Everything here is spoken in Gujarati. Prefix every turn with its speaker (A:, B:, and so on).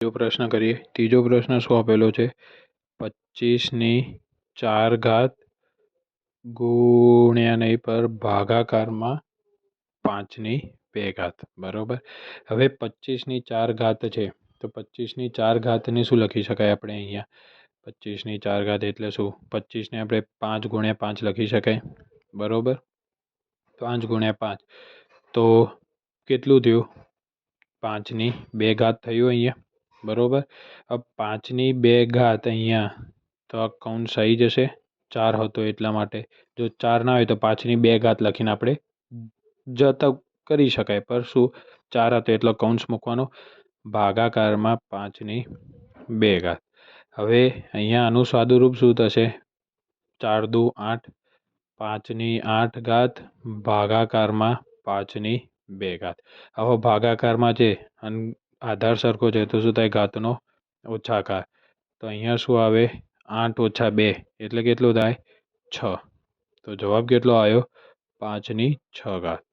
A: ત્રીજો પ્રશ્ન કરીએ. ત્રીજો પ્રશ્ન શું આપેલો છે? પચીસની ચાર ઘાત ગુણ્યા નહીં પર ભાગાકારમાં પાંચની બે ઘાત બરાબર? હવે પચીસની ચાર ઘાત છે. તો પચીસની ચાર ઘાતને શું લખી શકાય આપણે અહીંયા? પચીસની ચાર ઘાત એટલે શું? પચીસને આપણે પાંચ ગુણ્યા પાંચ લખી શકાય. બરાબર? પાંચ ગુણ્યા પાંચ. તો કેટલું થયું? પાંચની બે ઘાત થયું અહીંયા. બરાબર? હવે પાંચની બે ઘાત અહીંયા, તો આ કૌંસ આવી જશે. ચાર હતો એટલા માટે. જો ચાર ના હોય તો પાંચની બે ઘાત લખીને આપણે જતા કરી શકાય. પર શું? ચાર હતો એટલો કૌંસ મૂકવાનો. ભાગાકારમાં પાંચની બે ઘાત. હવે અહીંયા આનું સાદુરૂપ શું થશે? ચાર દુ આઠ. પાંચની આઠ ઘાત, ભાગાકારમાં પાંચની બે ઘાત. હવે ભાગાકારમાં છે આધાર સરખો છે, તો શું થાય? ઘાતનો ઓછાકાર તો અહીંયા શું આવે? આઠ ઓછા બે. એટલે કેટલું થાય? છ. તો જવાબ કેટલો આવ્યો? પાંચની છ ઘાત.